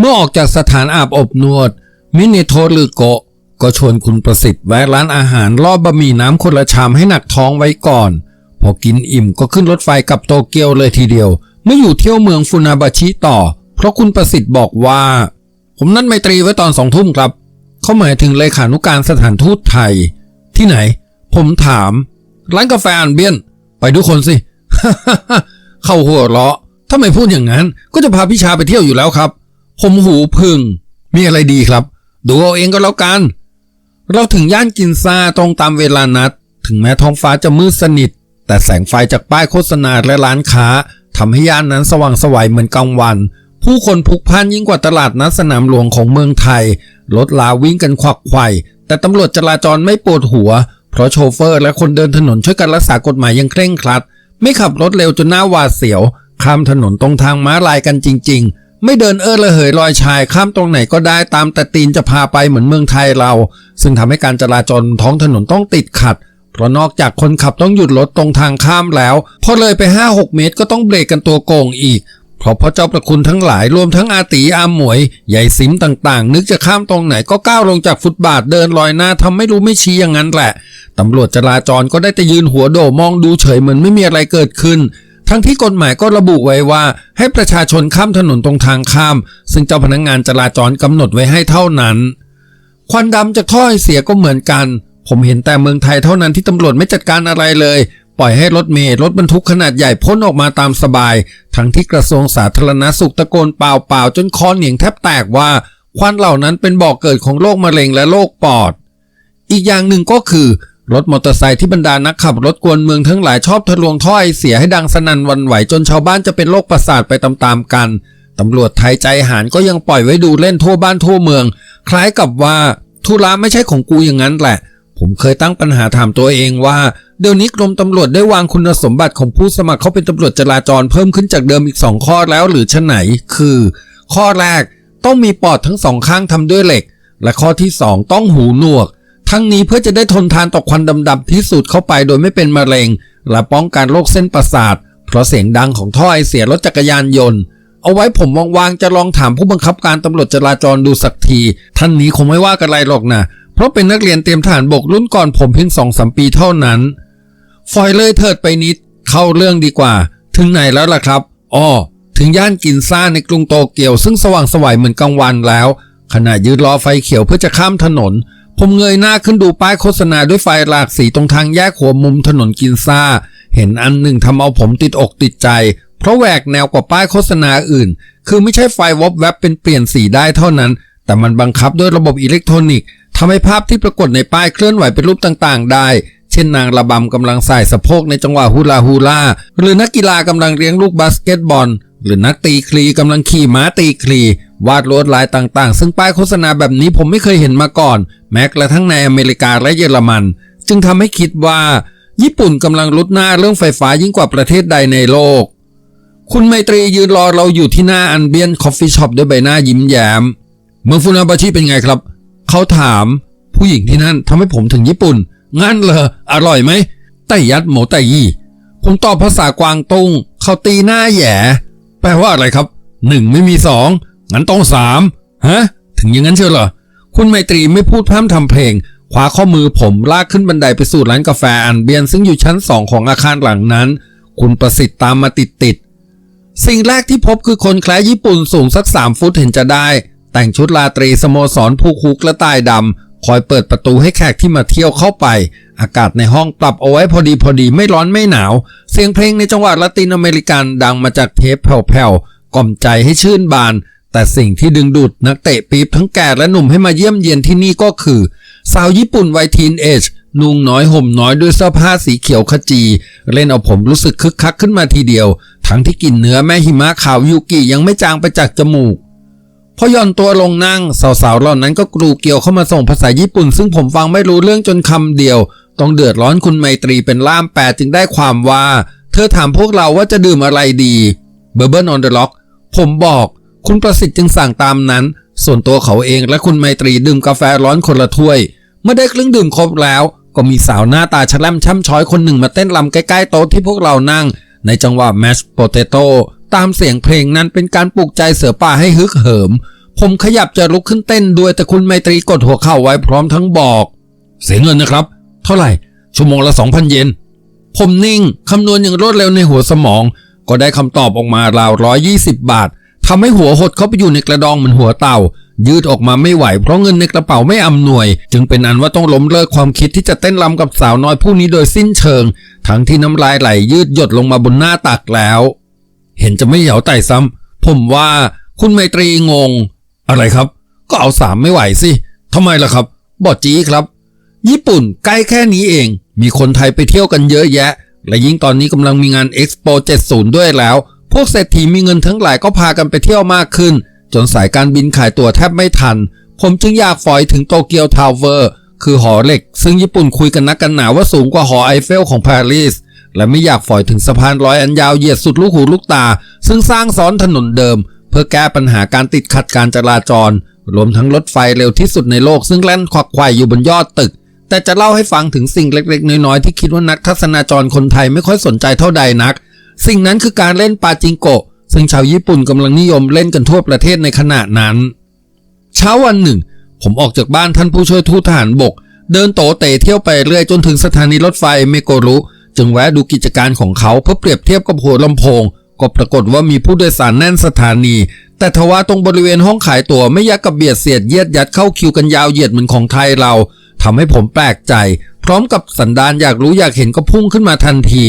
เมื่อออกจากสถานอาบอบนวด มิเนโทหรือโกะก็ชวนคุณประสิทธิ์แวะร้านอาหารรอบบะหมี่น้ำคนละชามให้หนักท้องไว้ก่อน พอกินอิ่มก็ขึ้นรถไฟกลับโตเกียวเลยทีเดียว ไม่อยู่เที่ยวเมืองฟุนาบาชิต่อ เพราะคุณประสิทธิ์บอกว่า ผมนัดไมตรีไว้ตอนสองทุ่มครับ เขาหมายถึงเลขานุการสถานทูตไทย ที่ไหน ผมถาม ร้านกาแฟอันเบียน ไปทุกคนสิเข้าหัวเราะถ้าไม่พูดอย่างนั้น ก็จะพาพี่ชาไปเที่ยวอยู่แล้วครับ ผมหูพึ่ง มีอะไรดีครับ ดูเอาเองก็แล้วกัน เราถึงย่านกินซาตรงตามเวลานัด ถึงแม้ท้องฟ้าจะมืดสนิท แต่แสงไฟจากป้ายโฆษณาและร้านค้าทำให้ย่านนั้นสว่างสวัยเหมือนกลางวัน ผู้คนพลุกพล่านยิ่งกว่าตลาดนัดสนามหลวงของเมืองไทย รถลาวิ่งกันควักไขว่แต่ตำรวจจราจรไม่ปวดหัว เพราะโชเฟอร์และคนเดินถนนช่วยกันรักษากฎหมายอย่างเคร่งครัด ไม่ขับรถเร็วจนหน้าหวาดเสียว ข้ามถนนตรงทางม้าลายกันจริง ๆ ไม่เดินเออระเหยลอยชายข้ามตรงไหนก็ได้ตามแต่ตีนจะพาไปเหมือนเมืองไทยเรา ซึ่งทำให้การจราจรท้องถนนต้องติดขัด เพราะนอกจากคนขับต้องหยุดรถตรงทางข้ามแล้ว พอเลยไป 5-6 เมตรก็ต้องเบรกกันตัวโกงอีก เพราะพระเจ้าประคุณทั้งหลายรวมทั้งอาตีอาหมวย ใหญ่สิมต่างๆ นึกจะข้ามตรงไหนก็ก้าวลงจากฟุตบาทเดินลอยหน้าทำไม่รู้ไม่ชี้อย่างนั้นแหละตำรวจจราจรก็ได้แต่ยืนหัวโดมองดูเฉยเหมือนไม่มีอะไรเกิดขึ้น ทั้งที่กฎหมายก็ระบุไว้ว่า ให้ประชาชนข้ามถนนตรงทางข้าม ซึ่งเจ้าพนักงงานจราจรกำหนดไว้ให้เท่านั้น ควันดำจากท่อไอเสียก็เหมือนกัน ผมเห็นแต่เมืองไทยเท่านั้นที่ตำรวจไม่จัดการอะไรเลย ปล่อยให้รถเมล์รถบรรทุกขนาดใหญ่พ้นออกมาตามสบาย ทั้งที่กระทรวงสาธารณสุขตะโกนเปล่าๆจนคอเหนียงแทบแตกว่า ควันเหล่านั้นเป็นบ่อกเกิดของโรคมะเร็งและโรคปอด อีกอย่างหนึ่งก็คือ รถมอเตอร์ไซค์ที่บรรดานักขับรถกวนเมืองทั้งหลายชอบทะลวงถ้อยเสียให้ดังสนั่นวันไหวจนชาวบ้านจะเป็นโรคประสาทไปตามๆกัน ตำรวจไทยใจหารก็ยังปล่อยไว้ดูเล่นทั่วบ้านทั่วเมือง คล้ายกับว่าธุระไม่ใช่ของกูอย่างนั้นแหละ ผมเคยตั้งปัญหาถามตัวเองว่า เดี๋ยวนี้กรมตำรวจได้วางคุณสมบัติของผู้สมัครเขาเป็นตำรวจจราจรเพิ่มขึ้นจากเดิมอีก 2 ข้อแล้วหรือชะไหน คือ ข้อแรกต้องมีปอดทั้งสองข้างทำด้วยเหล็ก และข้อที่ 2 ต้องหูหนวก ทั้งนี้เพื่อจะได้ทนทานต่อควันดำๆที่สูดเข้าไปโดยไม่เป็นมะเร็ง และป้องกันโรคเส้นประสาท เพราะเสียงดังของท่อไอเสียรถจักรยานยนต์ เอาไว้ผมว่างๆจะลองถามผู้บังคับการตำรวจจราจรดูสักที ท่านนี้คงไม่ว่ากันไรหรอกนะเพราะเป็นนักเรียนเตรียมทหารบกรุ่นก่อนผมเพียงสองสามปีเท่านั้นฟอยเลยเถิดไปนิด เข้าเรื่องดีกว่า ถึงไหนแล้วล่ะครับอ้อถึงย่านกินซ่าในกรุงโตเกียวซึ่งสว่างสวัยเหมือนกลางวันแล้วขณะยืนรอไฟเขียวเพื่อจะข้ามถนน ผมเงยหน้าขึ้นดูป้ายโฆษณาด้วยไฟหลากสีตรงทางแยกหัวมุมถนนกินซ่า เห็นอันหนึ่งทำเอาผมติดอกติดใจ เพราะแหวกแนวกว่าป้ายโฆษณาอื่น คือไม่ใช่ไฟวบแวบเป็นเปลี่ยนสีได้เท่านั้น แต่มันบังคับด้วยระบบอิเล็กทรอนิกส์ทำให้ภาพที่ปรากฏในป้ายเคลื่อนไหวเป็นรูปต่างๆ ได้ เช่นนางระบำกำลังใส่สะโพกในจังหวะฮูลาฮูลาหรือนักกีฬากำลังเลี้ยงลูกบาสเกตบอล หรือนักตีคลีกำลังขี่ม้าตีคลี วาดลวดลายต่างๆ ซึ่งป้ายโฆษณาแบบนี้ผมไม่เคยเห็นมาก่อน แม้กระทั่งในอเมริกาและเยอรมัน จึงทำให้คิดว่า ญี่ปุ่นกำลังลุดหน้าเรื่องไฟฟ้ายิ่งกว่าประเทศใดในโลก คุณไมตรียืนรอเราอยู่ที่หน้าอันเบียนคอฟฟี่ช็อปด้วยใบหน้ายิ้มแย้ม เมืองฟุนาบาชิเป็นไงครับ เขาถาม ผู้หญิงที่นั่นทำให้ผมถึงญี่ปุ่น งั้นเหรอ อร่อยไหมไต้ยัดหมูไต้ยี่ ผมตอบภาษากวางตุ้งเขาตีหน้าแย่ แปลว่าอะไรครับหนึ่งไม่มีสอง งั้นต้องสามฮะ ถึงอย่างนั้นเชียวเหรอ คุณไมตรีไม่พูดพร่ำทำเพลงคว้าข้อมือผมลากขึ้นบันไดไปสู่ร้านกาแฟอันเบียนซึ่งอยู่ชั้นสองของอาคารหลังนั้น คุณประสิทธิ์ตามมาติดติดสิ่งแรกที่พบคือคนแคล้ญี่ปุ่นสูงสักสามฟุตเห็นจะได้ แต่งชุดราตรีสโมสรผูกคุกและใต้ดำคอยเปิดประตูให้แขกที่มาเที่ยวเข้าไป อากาศในห้องปรับเอาไว้พอดีพอดีไม่ร้อนไม่หนาว เสียงเพลงในจังหวัดละตินอเมริกันดังมาจากเทปแผ่วๆกล่อมใจให้ชื่นบาน แต่สิ่งที่ดึงดูดนักเตะปี๊บทั้งแก่และหนุ่มให้มาเยี่ยมเยียนที่นี่ก็คือ สาวญี่ปุ่นวัยทีนเอจนุ่งน้อยห่มน้อยด้วยเสื้อผ้าสีเขียวขจี เล่นเอาผมรู้สึกคึกคักขึ้นมาทีเดียว ทั้งที่กลินเนื้อแม่หิมะขาวยูกิยังไม่จางไปจากจมูกพอย่อนตัวลงนั่ง สาวๆเหล่านั้นก็กรูเกี่ยวเข้ามาส่งภาษาญี่ปุ่น ซึ่งผมฟังไม่รู้เรื่องจนคำเดียว ต้องเดือดร้อนคุณไมตรีเป็นล่ามแปลจึงได้ความว่า เธอถามพวกเราว่าจะดื่มอะไรดีเบอร์เบิร์นออนเดอะล็อกผมบอก คุณประสิทธิ์จึงสั่งตามนั้น ส่วนตัวเขาเองและคุณไมตรีดื่มกาแฟร้อนคนละถ้วย เมื่อได้เครื่องดื่มครบแล้ว ก็มีสาวหน้าตาชะล่ำช่ำช้อยคนหนึ่งมาเต้นรำใกล้ๆโต๊ะที่พวกเรานั่ง ในจังหวะแมชโปเตโต้ตามเสียงเพลงนั้นเป็นการปลุกใจเสือป่าให้ฮึกเหิม ผมขยับจะลุกขึ้นเต้นด้วยแต่คุณไมตรีกดหัวเข่าไว้พร้อมทั้งบอก เสียเงินนะครับ เท่าไหร่ ชั่วโมงละ2,000 เยนผมนิ่งคำนวณอย่างรวดเร็วในหัวสมอง ก็ได้คำตอบออกมาราว120 บาท ทำให้หัวหดเข้าไปอยู่ในกระดองเหมือนหัวเต่า ยืดออกมาไม่ไหวเพราะเงินในกระเป๋าไม่อำนวย จึงเป็นอันว่าต้องล้มเลิกความคิดที่จะเต้นรำกับสาวน้อยผู้นี้โดยสิ้นเชิง ทั้งที่น้ำลายไหลยืดหยดลงมาบนหน้าตักแล้ว เห็นจะไม่เหยาไต่ซ้ำผมว่าคุณไมตรีงง อะไรครับ ก็เอาสามไม่ไหวสิทำไมล่ะครับบอดจีครับ ญี่ปุ่นใกล้แค่นี้เอง มีคนไทยไปเที่ยวกันเยอะแยะ และยิ่งตอนนี้กำลังมีงาน Expo 70 ด้วยแล้ว พวกเศรษฐีมีเงินทั้งหลายก็พากันไปเที่ยวมากขึ้น จนสายการบินขายตั๋วแทบไม่ทัน ผมจึงอยากฝอยถึงโตเกียวทาวเวอร์ คือหอเหล็ก ซึ่งญี่ปุ่นคุยกันนักกันหนาว่าสูงกว่าหอไอเฟลของปารีสและไม่อยากฝอยถึงสะพานลอยอันยาวเหยียดสุดลูกหูลูกตา ซึ่งสร้างซ้อนถนนเดิม เพื่อแก้ปัญหาการติดขัดการจราจร รวมทั้งรถไฟเร็วที่สุดในโลกซึ่งแล่นควักไขว่อยู่บนยอดตึก แต่จะเล่าให้ฟังถึงสิ่งเล็กๆ น้อยๆ ที่คิดว่านักทัศนาจรคนไทยไม่ค่อยสนใจเท่าใดนัก สิ่งนั้นคือการเล่นปาจิงโกะ ซึ่งชาวญี่ปุ่นกำลังนิยมเล่นกันทั่วประเทศในขณะนั้น เช้าวันหนึ่ง ผมออกจากบ้านท่านผู้ช่วยทูตทหารบก เดินโตเตะเที่ยวไปเรื่อยจนถึงสถานีรถไฟเมโกรุ จึงแวะดูกิจการของเขาเพื่อเปรียบเทียบกับหัวลำโพง ก็ปรากฏว่ามีผู้โดยสารแน่นสถานี แต่ทว่าตรงบริเวณห้องขายตั๋วไม่ยักกับเบียดเสียดเยียดยัดเข้าคิวกันยาวเหยียดเหมือนของไทยเราทำให้ผมแปลกใจ พร้อมกับสันดานอยากรู้อยากเห็นก็พุ่งขึ้นมาทันที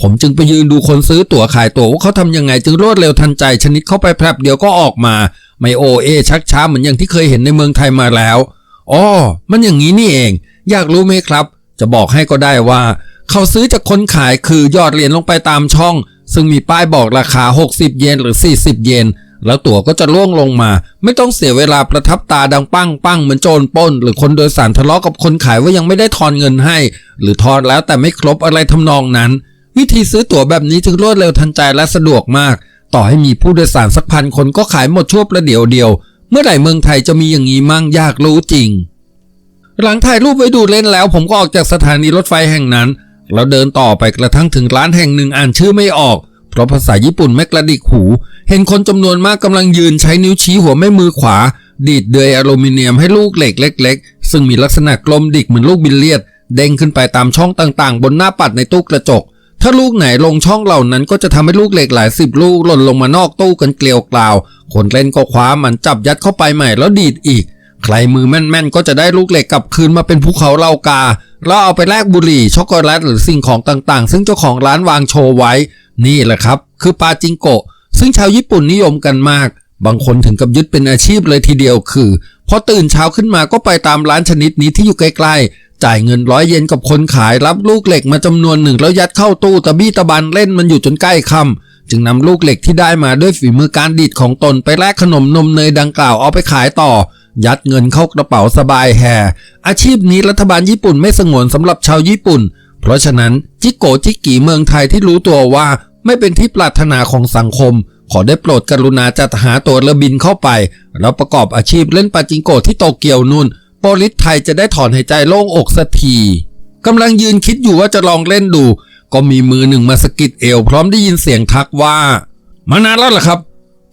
ผมจึงไปยืนดูคนซื้อตั๋วขายตั๋วว่าเขาทำยังไง จึงรวดเร็วทันใจชนิดเข้าไปแพรบเดียวก็ออกมา ไม่โอเอชักช้าเหมือนอย่างที่เคยเห็นในเมืองไทยมาแล้วอ๋อมันอย่างนี้นี่เอง อยากรู้ไหมครับ จะบอกให้ก็ได้ว่า เขาซื้อจากคนขายคือยอดเหรียญลงไปตามช่อง ซึ่งมีป้ายบอกราคา 60 เยนหรือ 40 เยน แล้วตั๋วก็จะล่วงลงมา ไม่ต้องเสียเวลาประทับตาดังปั้งปั้งเหมือนโจรป้น หรือคนโดยสารทะเลาะกับคนขายว่ายังไม่ได้ทอนเงินให้ หรือทอนแล้วแต่ไม่ครบอะไรทำนองนั้น วิธีซื้อตั๋วแบบนี้จึงรวดเร็วทันใจและสะดวกมาก ต่อให้มีผู้โดยสารสักพันคนก็ขายหมดชั่วประเดี๋ยวเดียว เมื่อไหร่เมืองไทยจะมีอย่างนี้มั่งยากรู้จริง หลังถ่ายรูปไว้ดูเล่นแล้ว ผมก็ออกจากสถานีรถไฟแห่งนั้น แล้วเดินต่อไปกระทั่งถึงร้านแห่งหนึ่งอ่านชื่อไม่ออก เพราะภาษาญี่ปุ่นไม่กระดิกหู เห็นคนจำนวนมากกำลังยืนใช้นิ้วชี้หัวแม่มือขวา ดีดเดือยอลูมิเนียมให้ลูกเหล็กเล็ก ๆ ซึ่งมีลักษณะกลมดิกเหมือนลูกบิลเลียด เด้งขึ้นไปตามช่องต่างๆ บนหน้าปัดในตู้กระจก ถ้าลูกไหนลงช่องเหล่านั้นก็จะทำให้ลูกเหล็กหลายสิบลูกหล่นลงมานอกตู้กันเกลียวกล่าวคนเล่นก็คว้ามันจับยัดเข้าไปใหม่แล้วดีดอีก ใครมือแม่นๆ ก็จะได้ลูกเหล็กกลับคืนมาเป็นภูเขาเหล้ากาแล้วเอาไปแลกบุหรี่ช็อกโกแลตหรือสิ่งของต่างๆ ซึ่งเจ้าของร้านวางโชว์ไว้ นี่แหละครับ คือปาจิงโกะ ซึ่งชาวญี่ปุ่นนิยมกันมาก บางคนถึงกับยึดเป็นอาชีพเลยทีเดียวคือพอตื่นเช้าขึ้นมาก็ไปตามร้านชนิดนี้ที่อยู่ใกล้ๆ จ่ายเงินร้อยเยนกับคนขายรับลูกเหล็กมาจำนวนหนึ่งแล้วยัดเข้าตู้ตะบี้ตะบันเล่นมันอยู่จนใกล้ค่ำจึงนำลูกเหล็กที่ได้มาด้วยฝีมือการดีดของตนไปแลกขนมนมเนยดังกล่าวเอาไปขายต่อ ยัดเงินเข้ากระเป๋าสบายแห่อาชีพนี้รัฐบาลญี่ปุ่นไม่สงวนสำหรับชาวญี่ปุ่น เพราะฉะนั้นจิโกจิกิเมืองไทยที่รู้ตัวว่าไม่เป็นที่ปรารถนาของสังคม ขอได้โปรดกรุณาจัดหาตัวเรือบินเข้าไป แล้วประกอบอาชีพเล่นปาจิงโกที่โตเกียวนู่นโปลิสไทยจะได้ถอนหายใจโล่งอกสักทีกำลังยืนคิดอยู่ว่าจะลองเล่นดู ก็มีมือหนึ่งมาสกิดเอวพร้อมได้ยินเสียงทักว่า มานานแล้วเหรอครับ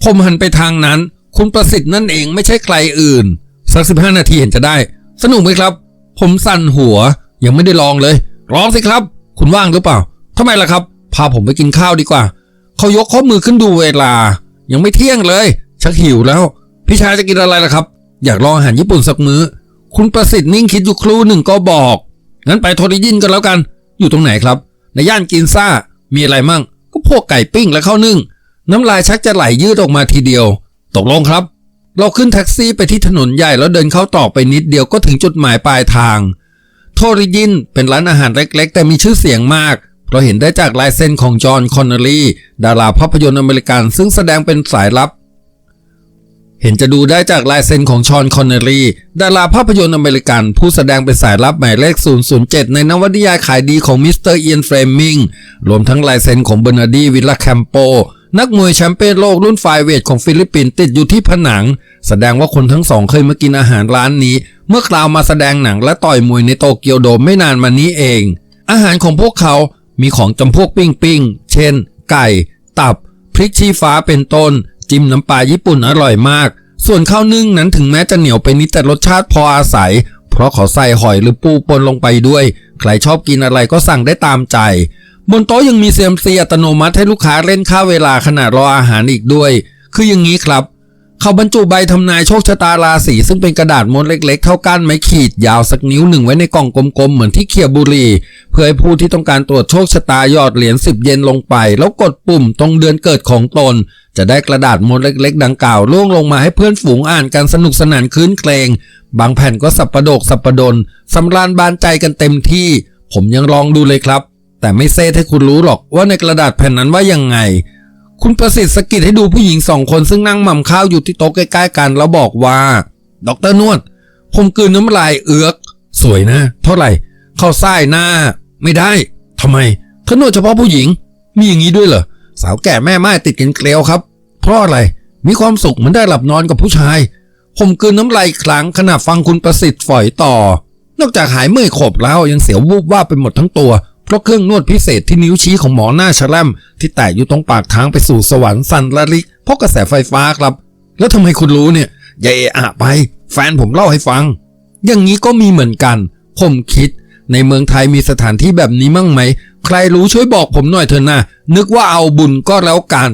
ผมหันไปทางนั้น คุณประสิทธิ์นั่นเองไม่ใช่ใครอื่น สักสิบห้านาทีเห็นจะได้ สนุกไหมครับ ผมสั่นหัวยังไม่ได้ลองเลย ลองสิครับ คุณว่างหรือเปล่าทำไมล่ะครับ พาผมไปกินข้าวดีกว่า เขายกข้อมือขึ้นดูเวลา ยังไม่เที่ยงเลย ชักหิวแล้ว พี่ชายจะกินอะไรล่ะครับ อยากลองอาหารญี่ปุ่นสักมื้อ คุณประสิทธิ์นิ่งคิดอยู่ครู่หนึ่งก็บอก งั้นไปโทริยินกันแล้วกัน อยู่ตรงไหนครับ ในย่านกินซ่า มีอะไรมั่ง ก็พวกไก่ปิ้งและข้าวนึ่ง น้ำลายชักจะไหลยืดออกมาทีเดียว ตกลงครับ เราขึ้นแท็กซี่ไปที่ถนนใหญ่แล้วเดินเข้าต่อไปนิดเดียวก็ถึงจุดหมายปลายทาง โทริยินเป็นร้านอาหารเล็กๆ แต่มีชื่อเสียงมากเพราะเห็นได้จากลายเซ็นของจอห์นคอนเนลลีดาราภาพยนตร์อเมริกันซึ่งแสดงเป็นสายลับ เห็นจะดูได้จากลายเซ็นของชอนคอนเนลลีดาราภาพยนตร์อเมริกัน ผู้แสดงเป็นสายลับหมายเลข 007 ในนวนิยายขายดีของมิสเตอร์เอียนเฟรมมิงรวมทั้งลายเซ็นของเบอร์นาร์ดีวิลลาแคมโป นักมวยแชมเปี้ยนโลกรุ่นไฟเวทของฟิลิปปินส์ติดอยู่ที่ผนัง แสดงว่าคนทั้งสองเคยมากินอาหารร้านนี้ เมื่อคราวมาแสดงหนังและต่อยมวยในโตเกียวโดมไม่นานมานี้เอง อาหารของพวกเขา มีของจำพวกปิ้งปิ้งๆเช่น ไก่ ตับ พริกชี้ฟ้าเป็นต้น จิ้มน้ำปลาญี่ปุ่นอร่อยมาก ส่วนข้าวนึ่งนั้นถึงแม้จะเหนียวไปนิดแต่รสชาติพออาศัย เพราะเขาใส่หอยหรือปูปนลงไปด้วย ใครชอบกินอะไรก็สั่งได้ตามใจ บนโต๊ะยังมีเซียมซีอัตโนมัติให้ลูกค้าเล่นค่าเวลาขณะรออาหารอีกด้วย คืออย่างนี้ครับ เขาบรรจุใบทำนายโชคชะตาราศีซึ่งเป็นกระดาษม้วนเล็กๆ เท่าก้านไม้ขีดยาวสักนิ้วหนึ่งไว้ในกล่องกลมๆ เหมือนที่เคียบุรี เพื่อให้ผู้ที่ต้องการตรวจโชคชะตาหยอดเหรียญสิบเยนลงไป แล้วกดปุ่มตรงเดือนเกิดของตน จะได้กระดาษม้วนเล็ก ๆ ดังกล่าวล่วงลงมาให้เพื่อนฝูงอ่านกันสนุกสนานคืนเครงบางแผ่นก็สับประโดกสับประดนสำราญบานใจกันเต็มที่ ผมยังลองดูเลยครับ แต่ไม่เซตให้คุณรู้หรอกว่าในกระดาษแผ่นนั้นว่ายังไง คุณประสิทธิ์สะกิดให้ดูผู้หญิงสองคนซึ่งนั่งหม่ำข้าวอยู่ที่โต๊ะใกล้ๆกัน แล้วบอกว่าดอกเตอรนวด ผมกืนน้ำลายเอือก สวยนะ เท่าไหร่ เข้าไส้หน้า ไม่ได้ทำไมเขานวดเฉพาะผู้หญิง มีอย่างนี้ด้วยเหรอสาวแก่แม่ไม้ติดกันเกลียวครับ เพราะอะไรมีความสุขเหมือนได้หลับนอนกับผู้ชาย ผมกืนน้ำลายอีกครั้งขณะฟังคุณประสิทธิ์ฝอยต่อ นอกจากหายเมื่อยขบแล้วยังเสียววูบว่าไปหมดทั้งตัว ราะเครื่องนวดพิเศษที่นิ้วชี้ของหมอหน้าชะล่มที่แตะอยู่ตรงปากทางไปสู่สวรรค์สันละลิกเพราะกระแสไฟฟ้าครับ แล้วทำไมคุณรู้เนี่ยอย่าเอะอะไป แฟนผมเล่าให้ฟัง อย่างนี้ก็มีเหมือนกัน ผมคิด ในเมืองไทยมีสถานที่แบบนี้มั่งไหม ใครรู้ช่วยบอกผมหน่อยเถอะนะนึกว่าเอาบุญก็แล้วกัน